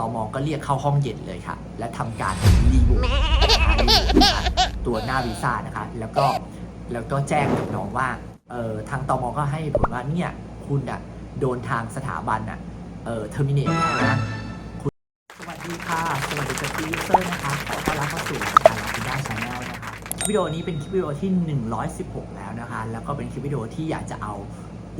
ตอมอก็เรียกเข้าห้องเย็นเลยค่ะ และทำการรีโวตัวหน้าวีซ่านะคะ แล้วก็แล้วก็แจ้งกับน้องว่าเอ่อทางตอมอก็ให้ผลว่าเนี่ยคุณอะโดนทางสถาบันอะเอ่อเทอร์มินเนตนะคุณสวัสดีค่ะ สวัสดีกับทีเซอร์นะคะ ขอต้อนรับเข้าสู่รายการลาพิด้าชาแนลนะคะวิดีโอนี้เป็นคลิปวิดีโอที่ 116 แล้วนะคะ แล้วก็เป็นคลิปวิดีโอที่อยากจะเอา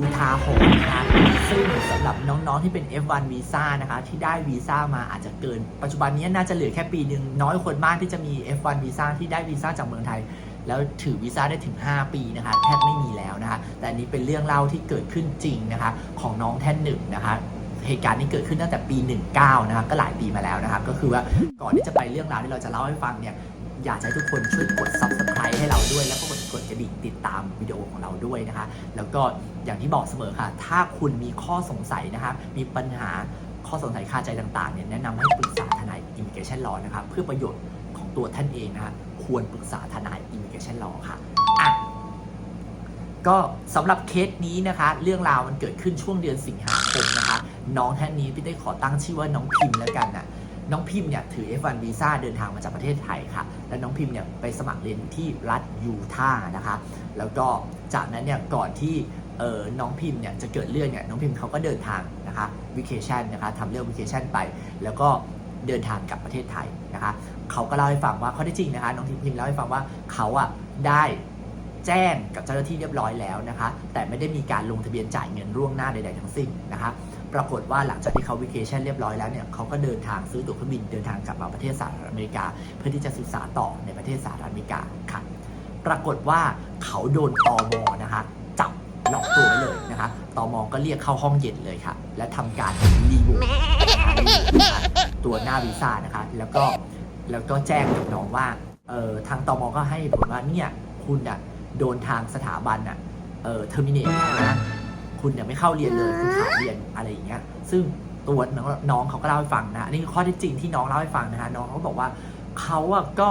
อุทาหรณ์นะคะซึ่งสำหรับน้องๆที่เป็น F1 วีซ่านะคะที่ได้วีซ่ามาอาจจะเกิน ปัจจุบันนี้น่าจะเหลือแค่ปีหนึ่งน้อยคนมากที่จะมี F1 วีซ่าที่ได้วีซ่าจากเมืองไทย แล้วถือวีซ่าได้ถึง 5 ปีนะคะแทบไม่มีแล้วนะคะแต่อันนี้เป็นเรื่องเล่าที่เกิดขึ้นจริงนะคะของน้องแท่นหนึ่งนะคะเหตุการณ์นี้เกิดขึ้นตั้งแต่ปี 19 นะคะก็หลายปีมาแล้วนะคะก็คือว่าก่อนที่จะไปเรื่องราวที่เราจะเล่าให้ฟังเนี่ย อยากให้ทุกคนช่วยกด subscribe ให้เราด้วย แล้วก็กดกดกระดิ่งติดตามวิดีโอของเราด้วยนะคะ แล้วก็อย่างที่บอกเสมอค่ะ ถ้าคุณมีข้อสงสัยนะคะมีปัญหาข้อสงสัยคาใจต่างๆเนี่ยแนะนำให้ปรึกษาทนาย immigration law นะคะเพื่อประโยชน์ของตัวท่านเองนะคะควรปรึกษาทนาย immigration law ค่ะอะก็สำหรับเคสนี้นะคะ เรื่องราวมันเกิดขึ้นช่วงเดือนสิงหาคมนะคะ น้องท่านนี้พี่ได้ขอตั้งชื่อว่าน้องพิมพ์แล้วกันนะ น้องพิมพ์เนี่ยถือ F1 วีซ่าเดินทางมาจากประเทศไทยค่ะ และน้องพิมพ์เนี่ยไปสมัครเรียนที่รัฐยูทาห์นะคะ แล้วก็จากนั้นเนี่ยก่อนที่เออน้องพิมพ์เนี่ยจะเกิดเรื่องเนี่ยน้องพิมพ์เขาก็เดินทางนะคะวิเคชันนะคะทำเรื่องวิเคชันไป แล้วก็เดินทางกลับประเทศไทยนะคะเขาก็เล่าให้ฟังว่าข้อที่จริงนะคะน้องพิมพ์เล่าให้ฟังว่าเขาอะได้ แจ้งกับเจ้าหน้าที่เรียบร้อยแล้วนะคะ แต่ไม่ได้มีการลงทะเบียนจ่ายเงินล่วงหน้าใด ๆ ทั้งสิ้นนะคะ ปรากฏว่าหลังจากที่เขาวิเคชันเรียบร้อยแล้วเนี่ยเขาก็เดินทางซื้อตั๋วเครื่องบินเดินทางกลับมาประเทศสหรัฐอเมริกา เพื่อที่จะศึกษาต่อในประเทศสหรัฐอเมริกาค่ะปรากฏว่าเขาโดนตอมอนะคะจับล็อกตัวไว้เลยนะคะตอมอก็เรียกเข้าห้องเย็นเลยค่ะ และทำการรีโวตัวหน้าวีซ่านะคะ แล้วก็แล้วก็แจ้งกับน้องว่าเออทางตอมอก็ให้ผลว่าเนี่ยคุณอะ โดนทางสถาบันอะเอ่อเทอร์มินเนตนะคุณเนี่ยไม่เข้าเรียนเลยคุณขาดเรียนอะไรอย่างเงี้ยซึ่งตัวน้องน้องเขาก็เล่าให้ฟังนะอันนี้คือข้อเที่จริงที่น้องเล่าให้ฟังนะฮะน้องเขาบอกว่าเขาอะก็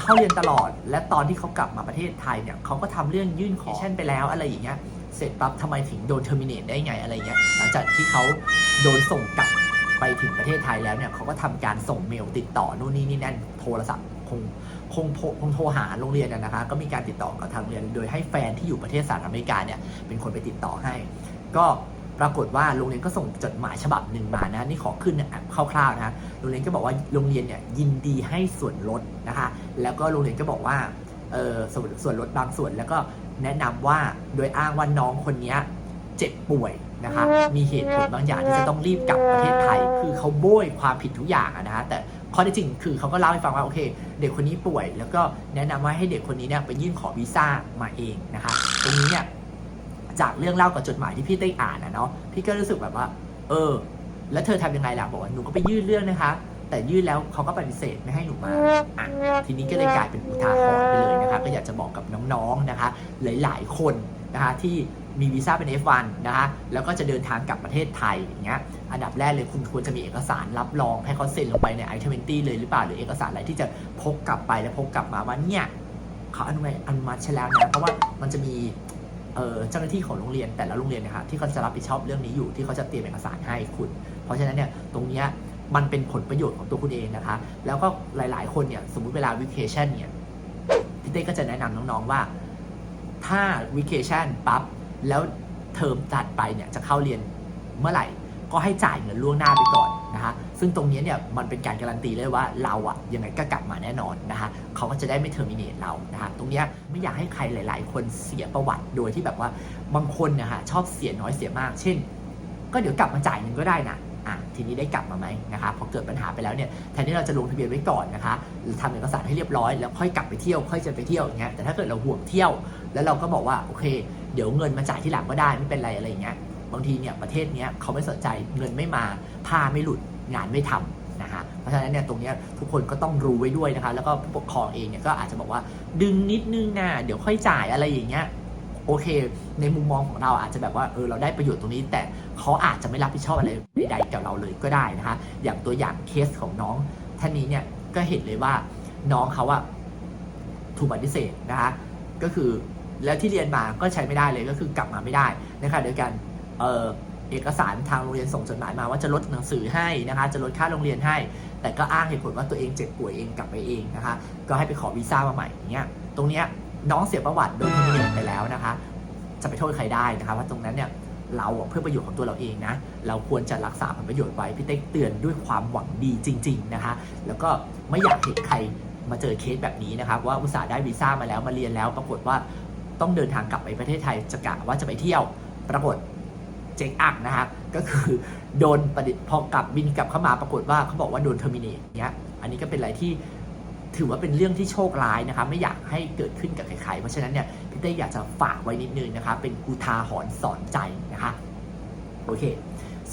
เข้าเรียนตลอด และตอนที่เขากลับมาประเทศไทยเนี่ยเขาก็ทำเรื่องยื่นขอเช่นไปแล้วอะไรอย่างเงี้ยเสร็จปั๊บทำไมถึงโดนเทอร์มินเนตได้ไงอะไรเงี้ยหลังจากที่เขาโดนส่งกลับไปถึงประเทศไทยแล้วเนี่ยเขาก็ทำการส่งเมลติดต่อนู่นนี่นี่นั่นโทรศัพท์ คงคงโทรคงโทรหาโรงเรียนนะคะ ก็มีการติดต่อกับทางโรงเรียน โดยให้แฟนที่อยู่ประเทศสหรัฐอเมริกาเนี่ยเป็นคนไปติดต่อให้ ก็ปรากฏว่าโรงเรียนก็ส่งจดหมายฉบับหนึ่งมานะนี่ขอขึ้นคร่าวๆนะโรงเรียนก็บอกว่าโรงเรียนเนี่ยยินดีให้ส่วนลดนะคะ แล้วก็โรงเรียนก็บอกว่าเออส่วนส่วนลดบางส่วนแล้วก็แนะนำว่าโดยอ้างว่าน้องคนนี้เจ็บป่วยนะคะมีเหตุผลบางอย่างที่จะต้องรีบกลับประเทศไทย คือเขาโบยความผิดทุกอย่างนะฮะแต่ ข้อท็จจริงคือเขาก็เล่าให้ฟังว่าโอเค เด็กคนนี้ป่วย แล้วก็แนะนำว่าให้เด็กคนนี้เนี่ยไปยื่นขอวีซ่ามาเองนะคะตรงนี้เนี่ยจากเรื่องเล่ากับจดหมายที่พี่ได้อ่านนะเนาะพี่ก็รู้สึกแบบว่า เออ แล้วเธอทำยังไงล่ะบอกว่าหนูก็ไปยื่นเรื่องนะคะ แต่ยื่นแล้วเขาก็ปฏิเสธไม่ให้หนูมาอะทีนี้ก็เลยกลายเป็นอุทาหรณ์ไปเลยนะคะ ก็อยากจะบอกกับน้องๆนะคะ หลายๆคนนะคะที่ มีวีซ่าเป็น F1 นะคะแล้วก็จะเดินทางกลับประเทศไทยอย่างเงี้ยอันดับแรกเลยคุณควรจะมีเอกสารรับรองให้เขาเซ็นลงไปใน I-20 เลยหรือเปล่า หรือเอกสารอะไรที่จะพกกลับไปแล้วพกกลับมาว่าเนี่ยเขาอนุมัติอนุมัติใช่แล้วนะเพราะว่ามันจะมีเออเจ้าหน้าที่ของโรงเรียนแต่ละโรงเรียนนะคะที่เขาจะรับผิดชอบเรื่องนี้อยู่ที่เขาจะเตรียมเอกสารให้คุณ เพราะฉะนั้นเนี่ยตรงเนี้ยมันเป็นผลประโยชน์ของตัวคุณเองนะคะ แล้วก็หลายๆ คนเนี่ยสมมุติเวลาวิเคชันเนี่ยพี่เต้ก็จะแนะนำน้องๆว่า ถ้าวิเคชันปั๊บ แล้วเทอมตัดไปเนี่ยจะเข้าเรียนเมื่อไหร่ ก็ให้จ่ายเงินล่วงหน้าไปก่อนนะคะซึ่งตรงนี้เนี่ยมันเป็นการการันตีเลยว่าเราอะยังไงก็กลับมาแน่นอนนะคะเขาก็จะได้ไม่เทอร์มินเนตเรานะคะตรงเนี้ยไม่อยากให้ใครหลาย ๆ คนเสียประวัติโดยที่แบบว่าบางคนนะฮะชอบเสียน้อยเสียมาก เช่น ก็เดี๋ยวกลับมาจ่ายเงินก็ได้นะอะทีนี้ได้กลับมาไหมนะคะพอเกิดปัญหาไปแล้วเนี่ยแทนที่เราจะลงทะเบียนไว้ก่อนนะคะหรือทำเอกสารให้เรียบร้อยแล้วค่อยกลับไปเที่ยวค่อยจะไปเที่ยวอย่างเงี้ยแต่ถ้าเกิดเราห่วงเที่ยว แล้วเราก็บอกว่าโอเค เดี๋ยวเงินมาจ่ายที่หลังก็ได้ไม่เป็นไรอะไรอย่างเงี้ยบางทีเนี่ยประเทศเนี้ยเขาไม่สนใจเงินไม่มาผ้าไม่หลุดงานไม่ทำนะคะเพราะฉะนั้นเนี่ยตรงเนี้ยทุกคนก็ต้องรู้ไว้ด้วยนะคะแล้วก็ผู้ปกครองเองเนี่ยก็อาจจะบอกว่าดึงนิดนึงนะเดี๋ยวค่อยจ่ายอะไรอย่างเงี้ยโอเค ในมุมมองของเราอาจจะแบบว่าเออเราได้ประโยชน์ตรงนี้ แต่เขาอาจจะไม่รับผิดชอบอะไรใดๆกับเราเลยก็ได้นะคะอย่างตัวอย่างเคสของน้องท่านนี้เนี่ยก็เห็นเลยว่าน้องเขาอะถูกปฏิเสธนะคะก็คือ แล้วที่เรียนมาก็ใช้ไม่ได้เลยก็คือกลับมาไม่ได้นะคะโดยการเออเอกสารทางโรงเรียนส่งจดหมายมาว่าจะลดหนังสือให้นะคะจะลดค่าโรงเรียนให้ แต่ก็อ้างเหตุผลว่าตัวเองเจ็บป่วยเองกลับไปเองนะคะก็ให้ไปขอวีซ่ามาใหม่อย่างเงี้ยตรงเนี้ยน้องเสียประวัติโดนทำเนียไปแล้วนะคะ จะไปโทษใครได้นะคะว่าตรงนั้นเนี่ยเราเพื่อประโยชน์ของตัวเราเองนะเราควรจะรักษาผลประโยชน์ไว้พี่เต้เตือนด้วยความหวังดีจริง ๆนะคะ แล้วก็ไม่อยากเห็นใครมาเจอเคสแบบนี้นะครับว่าอุตส่าห์ได้วีซ่ามาแล้วมาเรียนแล้วปรากฏว่า ต้องเดินทางกลับไปประเทศไทยจะกะว่าจะไปเที่ยวปรากฏเจ๊งอักนะครับก็คือโดนประเด็นพอกลับบินกลับเข้ามาปรากฏว่าเขาบอกว่าโดนเทอร์มินเนตเนี้ยอันนี้ก็เป็นอะไรที่ถือว่าเป็นเรื่องที่โชคร้ายนะครับไม่อยากให้เกิดขึ้นกับใครๆเพราะฉะนั้นเนี่ยพี่เต้อยากจะฝากไว้นิดนึงนะคะเป็นอุทาหรณ์สอนใจนะคะโอเค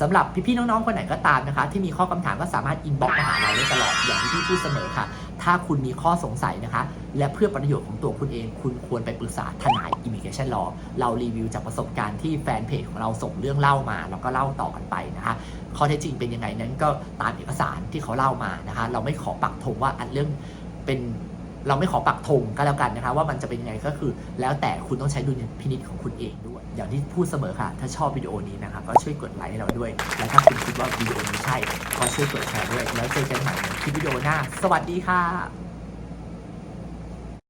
สำหรับพี่ๆน้องๆคนไหนก็ตามนะคะ ที่มีข้อคำถามก็สามารถอินบ็อกซ์มาหาเราได้ตลอดอย่างที่พี่พูดเสมอค่ะ ถ้าคุณมีข้อสงสัยนะคะ และเพื่อประโยชน์ของตัวคุณเอง คุณควรไปปรึกษาทนาย Immigration Law เรารีวิวจากประสบการณ์ที่แฟนเพจของเราส่งเรื่องเล่ามา แล้วก็เล่าต่อกันไปนะคะข้อเท็จจริงเป็นยังไงนั้นก็ตามเอกสารที่เขาเล่ามานะคะ เราไม่ขอปักธงว่าอันเรื่องเป็น เราไม่ขอปักธงก็แล้วกันนะคะว่ามันจะเป็นยังไงก็คือ แล้วแต่คุณต้องใช้ดุลพินิจของคุณเองด้วย อย่างที่พูดเสมอค่ะ ถ้าชอบวิดีโอนี้นะครับก็ช่วยกดไลค์ให้เราด้วย และถ้าคุณคิดว่าวิดีโอนี้ใช่ก็ช่วยกดแชร์ด้วย แล้วเจอกันใหม่ในคลิปวิดีโอหน้า สวัสดีค่ะ